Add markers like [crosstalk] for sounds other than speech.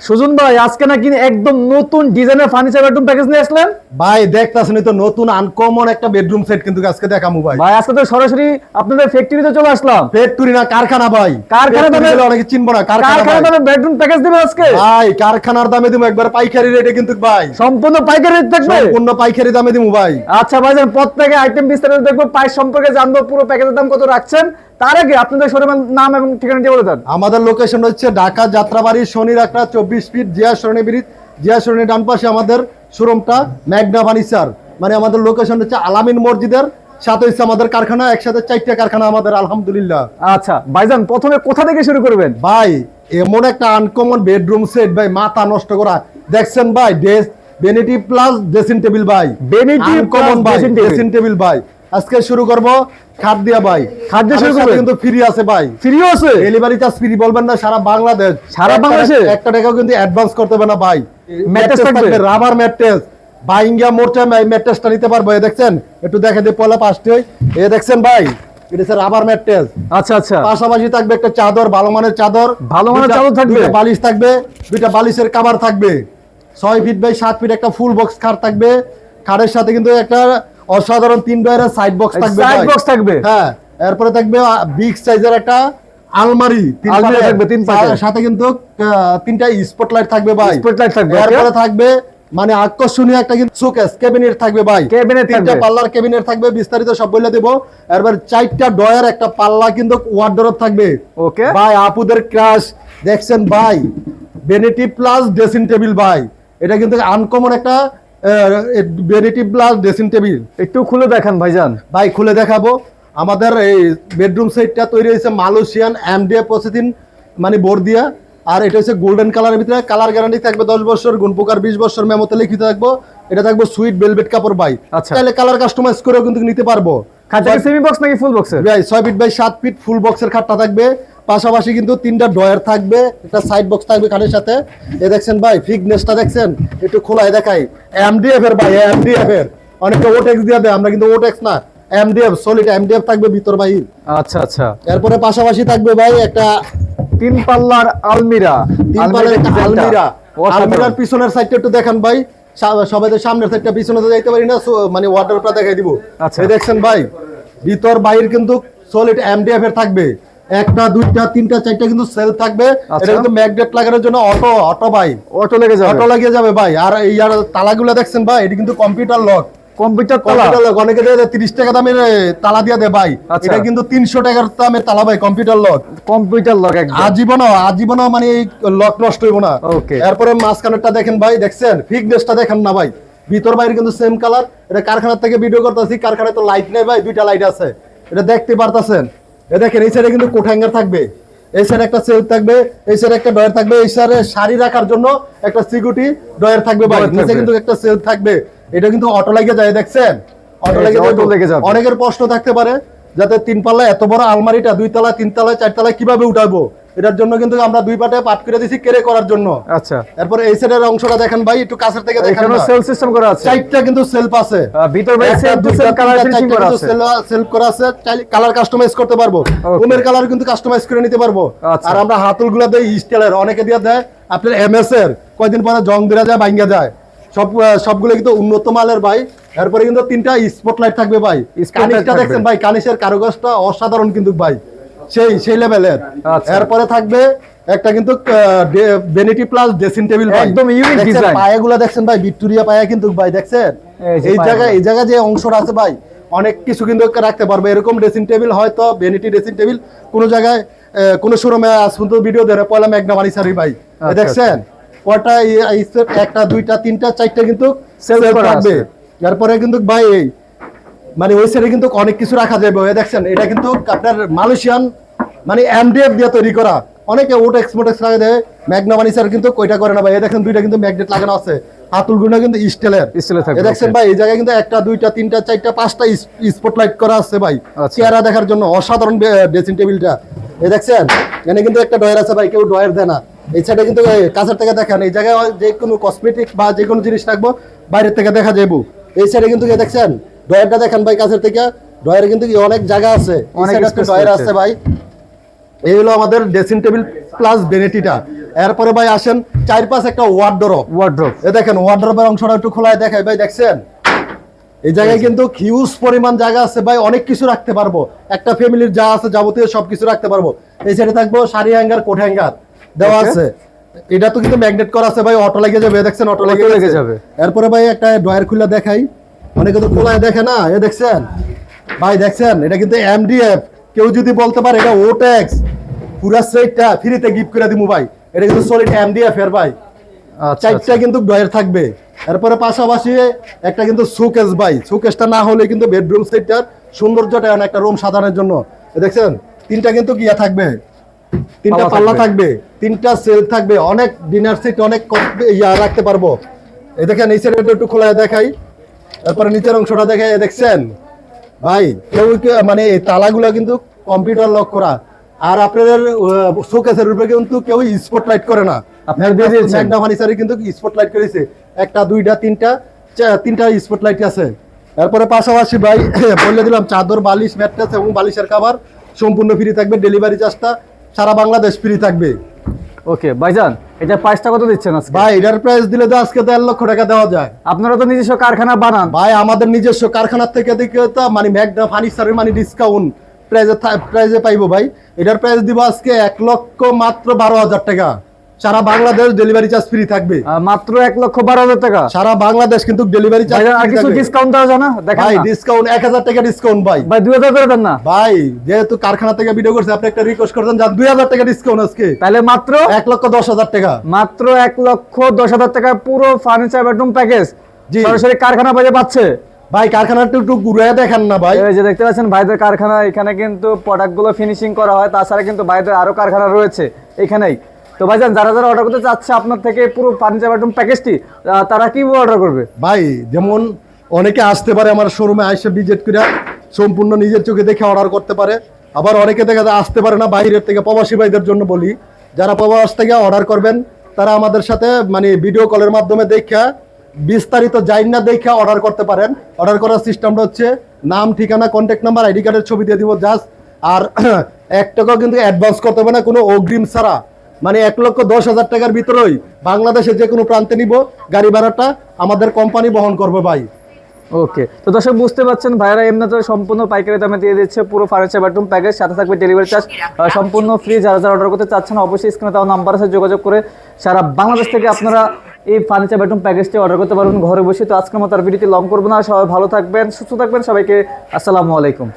সুজন ভাই আজকে নাকি একদম নতুন ডিজাইনের ফার্নিচার বেডরুম প্যাকেজ নিয়ে আসলেন? ভাই দেখতাছেন তো নতুন আনকমন একটা বেডরুম সেট কিন্তু আজকে দেখামু ভাই। ভাই আজকে তো সরাসরি আপনাদের ফ্যাক্টরিতে চলে আসলাম। ফ্যাক্টরি না কারখানা ভাই। কারখানা দামে- অনেকে চিনবো না কারখানা। দামে বেডরুম প্যাকেজ দিবেন আজকে? ভাই কারখানার দামে দিমু একবার পাইকারি রেটে কিন্তু ভাই। সম্পূর্ণ পাইকারি রেট থাকবে? সম্পূর্ণ পাইকারি দামে দিমু ভাই। আচ্ছা ভাইজান প্রত্যেকে আইটেম বিস্তারিত দেখব। প্রাইস সম্পর্কে জানব পুরো প্যাকেজের দাম কত রাখছেন। তার আগে আপনাদের শোরুমের নাম এবং ঠিকানাটি বলে দেন। আমাদের লোকেশন হচ্ছে ঢাকা যাত্রাবাড়ি শনি রাখা চব্বিশ ফিট জিয়া সরণি ব্রিজ জিয়া সরণি ডান পাশে আমাদের শোরুমটা ম্যাগনা ফার্নিচার। মানে আমাদের লোকেশন হচ্ছে আলামিন মসজিদের সাথে হচ্ছে আমাদের কারখানা একসাথে চারটা কারখানা আমাদের আলহামদুলিল্লাহ। আচ্ছা ভাইজান প্রথমে কোথা থেকে শুরু করবেন? ভাই এমন একটা আনকমন বেডরুম সেট ভাই মাথা নষ্ট করা। দেখছেন ভাই বেনিটি প্লাস ড্রেসিং টেবিল ভাই। বেনিটি plus ভাই ড্রেসিং টেবিল ভাই। আজকে শুরু করব খাট দিয়া ভাই। খাট দিয়ে শুরু করবেন? কিন্তু ফ্রি আছে ভাই। ফ্রিও আছে? ডেলিভারি চার্জ ফ্রি বলবেন না সারা বাংলাদেশ। সারা বাংলাদেশে? একটা টাকাও কিন্তু অ্যাডভান্স করতে হবে না ভাই। থাকবে? রাবার ম্যাট্রেস বাইঙ্গা মোর্চা ম্যাট্রেসটা নিতে পারব এ দেখছেন? একটু দেখে দিয়ে পয়লা পাঁচটি। এ দেখছেন ভাই এটা হচ্ছে রাবার ম্যাট্রেস আচ্ছা আচ্ছা। পাশাপাশি থাকবে একটা চাদর ভালো মানের চাদর। ভালো মানের চাদর থাকবে? বালিশ থাকবে দুইটা বালিশের কাভার থাকবে। ছয় ফিট বাই সাত ফিট একটা ফুল বক্স খাট থাকবে। খাটের সাথে কিন্তু একটা অসাধারণ তিন ডয়ের সাইড বক্স থাকবে ভাই। box থাকবে? হ্যাঁ এরপরে থাকবে বিগ সাইজের একটা আলমারি তিন পাটের। থাকবে, তিন পাটের। সাথে কিন্তু তিনটা স্পটলাইট থাকবে ভাই। Spotlight থাকবে, এরপরে থাকবে মানে আকর্ষণীয় একটা কিন্তু শোকেস ক্যাবিনেট থাকবে ভাই। Cabinet তিনটা পাল্লার ক্যাবিনেট থাকবে বিস্তারিত সব বলে দেবো। এরপর চারটা ডয়ার একটা পাল্লা কিন্তু ওয়ার্ডরোব থাকবে। ওকে ভাই আপুদের ক্রাশ দেখছেন ভাই? বেনিটি প্লাস ড্রেসিং টেবিল ভাই। এটা কিন্তু আনকমন একটা বেনিটি প্লাস ড্রেসিং টেবিল একটু খুলে দেখান ভাইজান। ভাই খুলে দেখাবো। আমাদের এই বেডরুম সেটটা তৈরি হয়েছে মালয়েশিয়ান এমডিএ প্রসেসিং মানে বোর্ড দিয়া আর এটা হচ্ছে গোল্ডেন কালারের ভিতরে। কালার গ্যারান্টি থাকবে দশ বছর গুণ প্রকার বিশ বছর মেমোতে লিখিত থাকব। এটা থাকবে সুইট বেলভেট কাপড় ভাই। আচ্ছা। তাহলে কালার কাস্টমাইজ করেও কিন্তু নিতে পারব। সেমি বক্স নাকি ফুল বক্সের ভাই ছয় ফিট বাই সাত ফিট ফুল বক্সের খাটটা থাকবে। পাশাপাশি কিন্তু তিনটা ডয়ার থাকবে একটা সাইড বক্স থাকবে খাটের সাথে। এ দেখছেন ভাই ফিটনেসটা দেখছেন? একটু খোলায় দেখাই। এমডিএফ এর ভাই এমডিএফ এর। অনেকটা ওটেক্স দিয়ে দেয় আমরা কিন্তু ওটেক্স না। এমডিএফ সলিড এমডিএফ থাকবে ভিতর বাহির আচ্ছা আচ্ছা। এরপরে পাশাপাশি থাকবে ভাই একটা তিন পাল্লার আলমিরা। তিন পাল্লার আলমিরা। আলমিরার পিছনের সাইডটা একটু দেখান ভাই। সবাই তো সামনের সাইডটা পিছনে তো যাইতে পারি না মানে ওয়াটারটা দেখাই দিব। আচ্ছা। দেখছেন ভাই ভিতর বাইর কিন্তু সলিড এমডিএফ এর থাকবে। একটা দুইটা তিনটা চারটা কিন্তু সেল থাকবে। আচ্ছা। এটা কিন্তু ম্যাগনেট লাগানোর জন্য অটো অটো ভাই অটো লেগে যাবে। অটো লাগিয়ে যাবে ভাই। আর এই আর তালাগুলো দেখছেন ভাই এটা কিন্তু কম্পিউটার লক কম্পিউটার তালা? অনেকে দেয় তিরিশ টাকা দামের তালা দিয়ে দেয় ভাই। আচ্ছা। এটা কিন্তু তিনশো টাকার দামের তালা ভাই কম্পিউটার লক কম্পিউটার লক আজীবন আজীবন মানে এই লক নষ্ট হইব না। Okay. এরপরে মাঝখানেরটা দেখেন ভাই দেখছেন? ফিকনেসটা দেখেন না ভাই। ভিতর বাইরে কিন্তু সেম কালার এটা কারখানার থেকে ভিডিও করতেছি কারখানায় তো লাইট নেই ভাই দুইটা লাইট আছে। এটা দেখতে পারতাছেন? এ দেখেন এই সাইডে কিন্তু কোট হ্যাঙ্গার থাকবে। এই সাইডে একটা সেল থাকবে এই সাইডে একটা ডয়ার থাকবে এই সাইডে শাড়ি রাখার জন্য একটা সিকিউরিটি ডয়ার থাকবে ভাই নিচে কিন্তু একটা সেল থাকবে। এটা কিন্তু অটো লাগিয়ে যায় দেখছেন? অটো লেগে যাবে। অনেকের প্রশ্ন থাকতে পারে যাতে তিন পাল্লা এত বড় আলমারিটা দুই তালা তিন তালা চার তালা কীভাবে উঠাবো? এটার জন্য কিন্তু আমরা দুই পাটে পাট করে দিছি কেড়ে করার জন্য। আচ্ছা। এরপরে এই সাইডের অংশটা দেখেন ভাই একটু কাছের থেকে দেখেন সেল সিস্টেম করা আছে। চারটা কিন্তু সেলফ আছে। ভিতর বাইরে একটা, সেল টু দুইটা, সেল কালার ফিনিশিং করা আছে। সেল- সেলফ করা আছে। চাইলে কালার কাস্টমাইজ করতে পারব. রুমের কালার কিন্তু কাস্টমাইজ করে নিতে পারব। আচ্ছা। আর আমরা হাতুলগুলো দেই স্টাইলের অনেকে দিয়ে দেয় আপনার এমএস এর। কয়দিন পরে জং দেরা যায় ভাঙ্গা যায়। সব সবগুলো কিন্তু উন্নত মালের ভাই। এরপরে কিন্তু তিনটা স্পটলাইট থাকবে ভাই। কানিশটা। দেখছেন ভাই কানিশের কারুকাজটা অসাধারণ কিন্তু ভাই। সেই সেই লেভেলের আচ্ছা। এরপরে থাকবে একটা কিন্তু বেনিটি প্লাস ড্রেসিং টেবিল একদম দেখছেন, design। পায়াগুলো দেখছেন ভাই? ভিক্টোরিয়া পায়া কিন্তু ভাই দেখছেন? এই যে এই জায়গায় যে অংশটা আছে ভাই অনেক কিছু কিন্তু রাখতে পারবে। এরকম ড্রেসিং টেবিল হয়তো বেনিটি ড্রেসিং টেবিল কোনো জায়গায় কোনো শোরুমে আজ পর্যন্ত ভিডিও দেয় পয়লা বাড়ি সারি ভাই। আচ্ছা, দেখছেন? কয়টা এই- এই একটা দুইটা তিনটা চারটা কিন্তু সেল থাকবে। আছে। তারপরে কিন্তু ভাই এই মানে ওই সাইডে কিন্তু অনেক কিছু রাখা যাবে। দেখছেন এটা কিন্তু আপনার মালয়েশিয়ান মানে এমডিএফ দিয়ে তৈরি করা। অনেকে ওটেক্স মোটেক্স লাগে দেয় ম্যাগনা বানিসার কিন্তু কয়টা করে না ভাই। এ দেখেন দুইটা কিন্তু ম্যাগনেট লাগানো আছে। হাতুলগুলো কিন্তু স্টিলের। থাকবে, এ দেখছেন ভাই এই জায়গায় কিন্তু একটা দুইটা তিনটা চারটা পাঁচটা স্পটলাইট করা আছে ভাই। আচ্ছা। চেহারা দেখার জন্য অসাধারণ ড্রেসিং টেবিলটা এ দেখছেন? এখানে কিন্তু একটা ডয়ার আছে ভাই কেউ ডয়ার দেয় না। এই সাইডে কিন্তু কাছের থেকে দেখেন এই জায়গায় যে কোনো কসমেটিক বা যে কোনো জিনিস রাখব বাইরের থেকে দেখা যাব এই সাইডে কিন্তু এই দেখছেন? ডয়ারটা দেখেন ভাই কাছের থেকে। ডয়ারে কিন্তু অনেক জায়গা আছে। অনেক অনেক ডয়ার আছে ভাই। এই হলো আমাদের ড্রেসিং টেবিল প্লাস বেনেটিটা এরপরে ভাই আসেন চার পাঁচ একটা ওয়ার্ডরোব ওয়ার্ড্রোপ এ দেখেন ওয়ার্ডরোবের অংশটা একটু খোলায় দেখায় ভাই দেখছেন? এই জায়গায় কিন্তু হিউজ পরিমাণ জায়গা আছে। ভাই অনেক কিছু রাখতে পারব। একটা ফ্যামিলির যা আছে যাবতীয় সবকিছু রাখতে পারব। এই সাইডে থাকব শাড়ি হ্যাঙ্গার কোট হ্যাঙ্গার দেওয়া আছে। এটা তো কিন্তু ম্যাগনেট করা আছে। ভাই অটো লেগে যাবে। দেখছেন অটো লেগে লেগে যাবে। এরপরে ভাই একটা ড্রয়ার খুলে দেখাই। অনেকে তো খোলায় দেখে না। এ দেখছেন? ভাই দেখছেন? এটা কিন্তু এমডিএফ কেউ যদি বলতে পারে এটা ও ট্যাক্স পুরা সেটটা ফ্রিতে গিফট করে দিমু ভাই। এটা কিন্তু সলিড এমডিএফ এর ভাই। আচ্ছা চারটা কিন্তু ড্রয়ার থাকবে। এরপরে পাশাপাশি একটা কিন্তু সুকেস ভাই। সুকেসটা না হলে কিন্তু বেডরুম সেটটার সৌন্দর্যটা একটা রুম সাজানোর জন্য। দেখছেন? তিনটা কিন্তু গিয়া থাকবে? তিনটা পাল্লা থাকবে। তিনটা সেল থাকবে। অনেক ডিনার সেট অনেক ইয়া রাখতে পারব। এই দেখেন এই সাইডটা একটু খোলা দেখাই। তারপরে নিচের অংশটা দেখে দেখছেন? ভাই কেউ মানে এই তালাগুলো কিন্তু কম্পিউটার লক করা। আর আপনাদের শোকেসের উপরে কিন্তু কেউ স্পট লাইট করে না। আপনারা দিয়ে ফার্নিচারে কিন্তু স্পট লাইট করেছে। একটা দুইটা তিনটা তিনটা স্পট লাইট আছে। তারপরে পাশাপাশি ভাই [coughs] বলে দিলাম চাদর বালিশ ম্যাট্রেস এবং বালিশের খাবার সম্পূর্ণ ফ্রি থাকবে। ডেলিভারি চার্জটা সারা বাংলাদেশ ফ্রি থাকবে। ওকে ভাইজান এটা প্রাইসটা কত দিচ্ছেন আজকে? ভাই এটার প্রাইস দিলে তো আজকে দেড় লক্ষ টাকা দেওয়া যায়। আপনারা তো নিজস্ব কারখানা বানান। ভাই আমাদের নিজস্ব কারখানার থেকে দিকে তো মানে ম্যাকডা ফার্নিচারের মানে ডিসকাউন্ট প্রাইজে প্রাইজে পাইবো ভাই। এটার প্রাইস দিব আজকে এক লক্ষ মাত্র বারো হাজার টাকা। সারা বাংলাদেশ ডেলিভারি চার্জ ফ্রি থাকবে। মাত্র এক লক্ষ বারো হাজার টাকা। সারা বাংলাদেশ কিন্তু ডেলিভারি চার্জ আর কিছু ডিসকাউন্ট দেওয়া যায় না? দেখেন ভাই ডিসকাউন্ট এক হাজার টাকা ডিসকাউন্ট ভাই। ভাই দুই হাজার করে দেন না। ভাই যেহেতু কারখানা থেকে ভিডিও করছে আপনি একটা রিকোয়েস্ট করছেন যান দুই হাজার টাকা ডিসকাউন্ট আজকে। তাহলে মাত্র এক লক্ষ দশ হাজার টাকা। মাত্র এক লক্ষ দশ হাজার টাকা পুরো ফার্নিচার বেডরুম প্যাকেজ জি। সরাসরি কারখানা বাজে পাচ্ছে। ভাই কারখানাটা একটু ঘুরে দেখান না ভাই। এই যে দেখতে পাচ্ছেন ভাইদের কারখানা এখানে কিন্তু প্রোডাক্টগুলো ফিনিশিং করা হয় তাছাড়া কিন্তু ভাইদের আরও কারখানা রয়েছে এখানেই। তো ভাইজান, যারা যারা অর্ডার করতে চাচ্ছে আপনার থেকে পুরো ফার্নিচার বেডরুম প্যাকেজটি তারা কি অর্ডার করবে? ভাই, যেমন অনেকে আসতে পারে আমার শোরুমে আইসে ভিজিট করে সম্পূর্ণ নিজের চোখে দেখে অর্ডার করতে পারে। আবার অনেকে দেখা যায় আসতে পারে না, বাইরের থেকে প্রবাসী ভাইদের জন্য বলি। যারা প্রবাস থেকে অর্ডার করবেন, তারা আমাদের সাথে মানে ভিডিও কলের মাধ্যমে দেখা, বিস্তারিত যাই না দেখে অর্ডার করতে পারেন। অর্ডার করার সিস্টেমটা হচ্ছে নাম, ঠিকানা কন্ট্যাক্ট নাম্বার আইডি কার্ডের ছবি দিয়ে দিব জাস্ট আর [clears throat] এক টাকাও কিন্তু অ্যাডভান্স করতে হবে না, কোনো অগ্রিম ছাড়া। মানে এক লক্ষ দশ হাজার টাকার ভিতরেই বাংলাদেশে যে কোনো প্রান্তে নিব গাড়ি ভাড়াটা আমাদের কোম্পানি বহন করবে ভাই। ওকে, তো দর্শক বুঝতে পারছেন, ভাইরা এমনিতে সম্পূর্ণ পাইকারি দামে দিয়ে দিচ্ছে, পুরো ফার্নিচার বেডরুম প্যাকেজ সাথে থাকবে ডেলিভারি চার্জ সম্পূর্ণ ফ্রি যারা যারা অর্ডার করতে চাচ্ছেন, অবশ্যই স্ক্রিনে তাও নাম্বার আছে, যোগাযোগ করে সারা বাংলাদেশ থেকে আপনারা এই ফার্নিচার বেডরুম প্যাকেজটি অর্ডার করতে পারবেন ঘরে বসে। তো আজকের মতো আর ভিডিওটি লং করব না, সবাই ভালো থাকবেন, সুস্থ থাকবেন, সবাইকে আসসালামু আলাইকুম।